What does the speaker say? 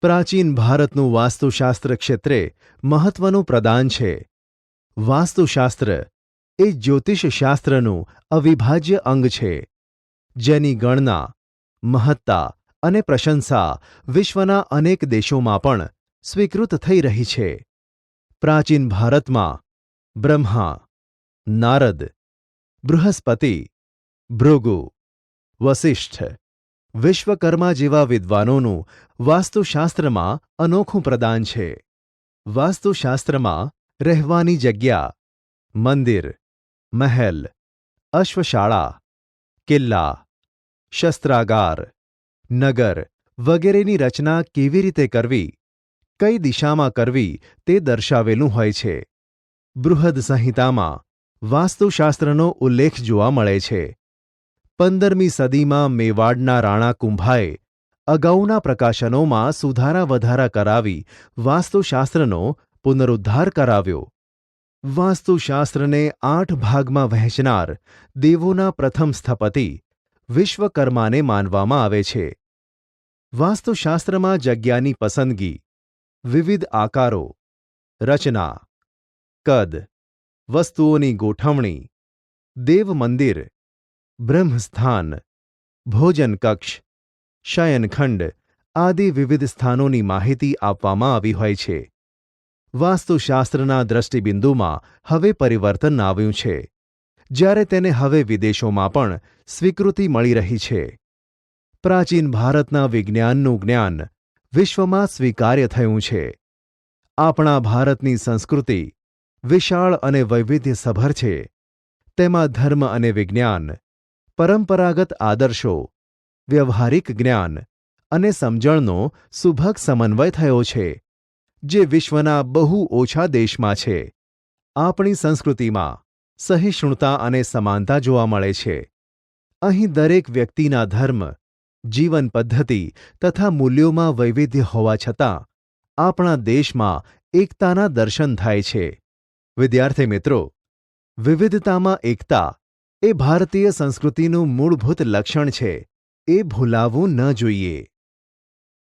પ્રાચીન ભારતનું વાસ્તુશાસ્ત્ર ક્ષેત્રે મહત્વનું પ્રદાન છે. વાસ્તુશાસ્ત્ર એ જ્યોતિષશાસ્ત્રનું અવિભાજ્ય અંગ છે. જેની ગણના, મહત્તા અને પ્રશંસા વિશ્વના અનેક દેશોમાં પણ સ્વીકૃત થઈ રહી છે. પ્રાચીન ભારતમાં બ્રહ્મા, નારદ, બૃહસ્પતિ, ભૃગુ, વસિષ્ઠ વિશ્વકર્મા જેવા વિદ્વાનોનું વાસ્તુશાસ્ત્રમાં અનોખું પ્રદાન છે. વાસ્તુશાસ્ત્રમાં રહેવાની જગ્યા, મંદિર, મહેલ, અશ્વશાળા, કિલ્લા, શસ્ત્રાગાર, નગર વગેરેની રચના કેવી રીતે કરવી, કઈ દિશામાં કરવી તે દર્શાવેલું હોય છે. બૃહદ સંહિતામાં વાસ્તુશાસ્ત્રનો ઉલ્લેખ જોવા મળે છે. પંદરમી સદીમાં મેવાડના રાણા કુંભાએ અગાઉના પ્રકાશનોમાં સુધારા વધારા કરાવી વાસ્તુશાસ્ત્રનો પુનરુદ્ધાર કરાવ્યો. વાસ્તુશાસ્ત્રને આઠ ભાગમાં વહેંચનાર દેવોના પ્રથમ સ્થપતિ વિશ્વકર્માને માનવામાં આવે છે. વાસ્તુશાસ્ત્રમાં જગ્યાની પસંદગી, વિવિધ આકારો, રચના, કદ, વસ્તુઓની ગોઠવણી, દેવ મંદિર બ્રહ્મસ્થાન, ભોજન કક્ષ શયનખંડ આદિ વિવિધ સ્થાનોની માહિતી આપવામાં આવી હોય છે. વાસ્તુશાસ્ત્રના દ્રષ્ટિબિંદુમાં હવે પરિવર્તન આવ્યું છે. જ્યારે તેને હવે વિદેશોમાં પણ સ્વીકૃતિ મળી રહી છે. પ્રાચીન ભારતના વિજ્ઞાનનું જ્ઞાન વિશ્વમાં સ્વીકાર્ય થયું છે. આપણા ભારતની સંસ્કૃતિ વિશાળ અને વૈવિધ્યસભર છે. તેમાં ધર્મ અને વિજ્ઞાન પરંપરાગત આદર્શો, વ્યવહારિક જ્ઞાન અને સમજણનો સુભગ સમન્વય થયો છે, જે વિશ્વના બહુ ઓછા દેશમાં છે. આપણી સંસ્કૃતિમાં સહિષ્ણુતા અને સમાનતા જોવા મળે છે. અહીં દરેક વ્યક્તિના ધર્મ, જીવન પદ્ધતિ તથા મૂલ્યોમાં વૈવિધ્ય હોવા છતાં આપણા દેશમાં એકતાના દર્શન થાય છે. વિદ્યાર્થી મિત્રો, વિવિધતામાં એકતા એ ભારતીય સંસ્કૃતિનું મૂળભૂત લક્ષણ છે. એ ભૂલાવવું ન જોઈએ.